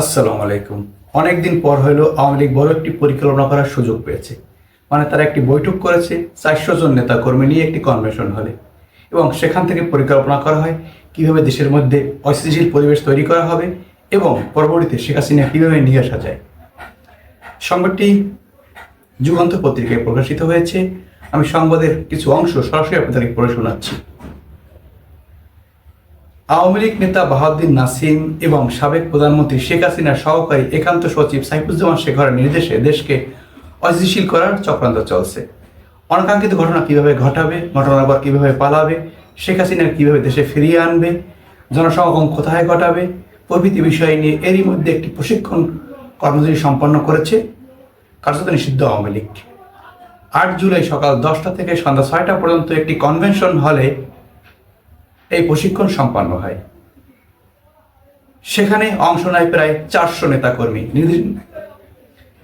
আসসালামু আলাইকুম। অনেকদিন পর হলো আওয়ামী লীগ বড় একটি পরিকল্পনা করার সুযোগ পেয়েছে। মানে তারা একটি বৈঠক করেছে, চারশো জন নেতাকর্মী নিয়ে একটি কনভেনশন হলে। এবং সেখান থেকে পরিকল্পনা করা হয় কীভাবে দেশের মধ্যে অস্থিতিশীল পরিবেশ তৈরি করা হবে এবং পরবর্তীতে শেখ হাসিনা কীভাবে নিয়ে আসা যায়। সংবাদটি যুগান্ত পত্রিকায় প্রকাশিত হয়েছে। আমি সংবাদের কিছু অংশ সরাসরি আপনাদেরকে পড়ে শোনাচ্ছি। আওয়ামী লীগ নেতা বাহাউদ্দিন নাসিম এবং সাবেক প্রধানমন্ত্রী শেখ হাসিনার সহকারী একান্ত সচিব সাইফুজ্জামান শেখরের নির্দেশে দেশকে অস্থিতিশীল করার চক্রান্ত চলছে। অনাকাঙ্ক্ষিত ঘটনা কীভাবে ঘটাবে, ঘটনার পর কীভাবে পালাবে, শেখ হাসিনার কীভাবে দেশে ফিরিয়ে আনবে, জনসমাগম কোথায় ঘটাবে, প্রভৃতি বিষয় নিয়ে এরই মধ্যে একটি প্রশিক্ষণ কর্মসূচি সম্পন্ন করেছে কার্যত নিষিদ্ধ আওয়ামী লীগ। আট জুলাই সকাল দশটা থেকে সন্ধ্যা ছয়টা পর্যন্ত একটি কনভেনশন হলে এই প্রশিক্ষণ সম্পন্ন হয়। সেখানে অংশ নেয় প্রায় চারশো নেতাকর্মী। নির্দি-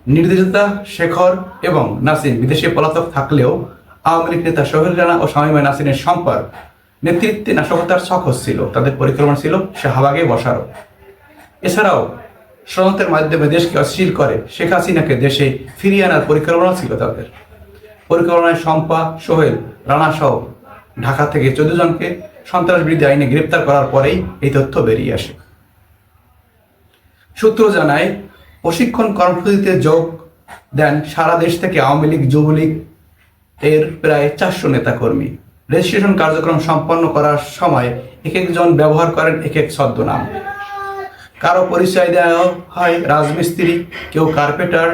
নির্দেশিতা শেখর এবং নাসিন বিদেশে পলাতক থাকলেও আওয়ামী লীগ নেতা সোহেল রানা ও শামীমা নাসিনের সম্পর্ক, নেতৃত্বে নাশকতার শখ ছিল। তাদের পরিকল্পনা ছিল শাহবাগে বসারও। এছাড়াও ষড়যন্ত্রের মাধ্যমে দেশকে অস্থির করে, শেখ হাসিনাকে দেশে ফিরিয়ে আনার পরিকল্পনা ছিল তাদের। পরিকল্পনায় শম্পা, সোহেল, রানা সহ ঢাকা থেকে চোদ্দ জনকে সন্ত্রাস বিরোধী আইনে গ্রেপ্তার করার পরেই এই তথ্য বেরিয়ে আসে। সূত্র জানায়, প্রশিক্ষণ কর্মসূচিতে যোগ দেন সারা দেশ থেকে আওয়ামী লীগ, যুবলীগ এর প্রায় চারশো নেতাকর্মী। রেজিস্ট্রেশন কার্যক্রম সম্পন্ন করার সময় এক একজন ব্যবহার করেন এক এক ছদ্মনাম। কারও পরিচয় দেওয়া হয় রাজমিস্ত্রি, কেউ কার্পেটার,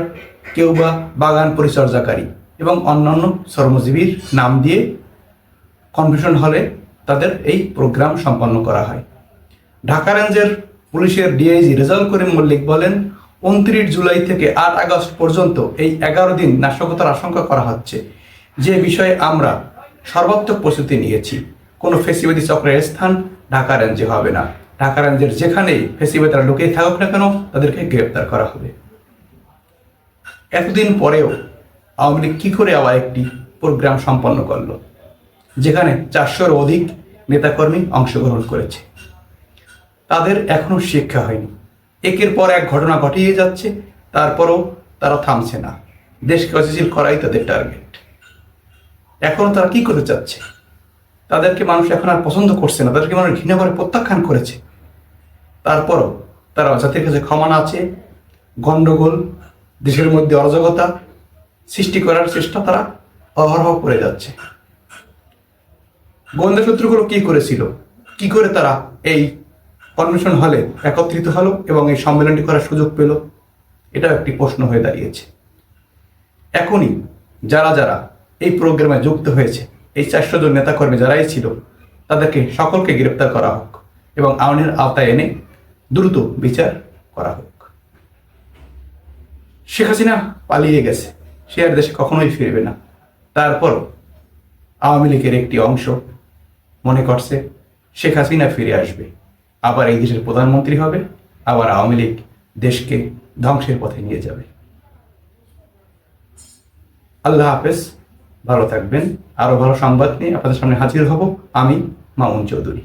কেউ বা বাগান পরিচর্যাকারী এবং অন্যান্য শ্রমজীবীর নাম দিয়ে কনভেনশন হলে তাদের এই প্রোগ্রাম সম্পন্ন করা হয়। ঢাকা রেঞ্জের পুলিশের ডিআইজি রেজাল করিম মল্লিক বলেন, উনত্রিশ জুলাই থেকে আট আগস্ট পর্যন্ত এই এগারো দিন নাশকতার আশঙ্কা করা হচ্ছে। যে বিষয়ে আমরা সর্বাত্মক প্রস্তুতি নিয়েছি। কোনো ফেসিবাদী চক্রের স্থান ঢাকা রেঞ্জে হবে না। ঢাকা রেঞ্জের যেখানেই ফেসিবাদীরা লুকিয়ে থাকুক না কেন, তাদেরকে গ্রেপ্তার করা হবে। এতদিন পরেও আওয়ামী লীগ কী করে আবার একটি প্রোগ্রাম সম্পন্ন করল? যেখানে চারশোর অধিক নেতাকর্মী অংশগ্রহণ করেছে। তাদের এখনও শিক্ষা হয়নি। একের পর এক ঘটনা ঘটিয়ে যাচ্ছে, তারপরও তারা থামছে না। দেশকে অস্থিতিশীল করাই তাদের টার্গেট। এখনও তারা কি করতে চাচ্ছে? তাদেরকে মানুষ এখন আর পছন্দ করছে না। তাদেরকে মানুষ ঘৃণা করে, প্রত্যাখ্যান করেছে। তারপরও তারা জাতির কাছে ক্ষমা আছে গণ্ডগোল, দেশের মধ্যে অরাজকতা সৃষ্টি করার চেষ্টা তারা অহরহ করে যাচ্ছে। গোয়েন্দা সূত্রগুলো কি করেছিল? কি করে তারা এই কনভেনশন হলে একত্রিত হলো এবং এই সম্মেলনটি করার সুযোগ পেল? এটাও একটি প্রশ্ন হয়ে দাঁড়িয়েছে। এখনই যারা যারা এই প্রোগ্রামে যুক্ত হয়েছে, এই চারশো জন নেতাকর্মী যারাই ছিল, তাদেরকে সকলকে গ্রেপ্তার করা হোক এবং আইনের আওতায় এনে দ্রুত বিচার করা হোক। শেখ হাসিনা পালিয়ে গেছে, সে আর দেশে কখনোই ফিরবে না। তারপরও আওয়ামী লীগের একটি অংশ মনে করছে শেখ হাসিনা ফিরে আসবে। আবার এই দেশের প্রধানমন্ত্রী হবে, আবার আওয়ামী লীগ দেশকে ধ্বংসের পথে নিয়ে যাবে। আল্লাহ হাফেজ, ভালো থাকবেন। আরও ভালো সংবাদ নিয়ে আপনাদের সামনে হাজির হব আমি, মামুন চৌধুরী।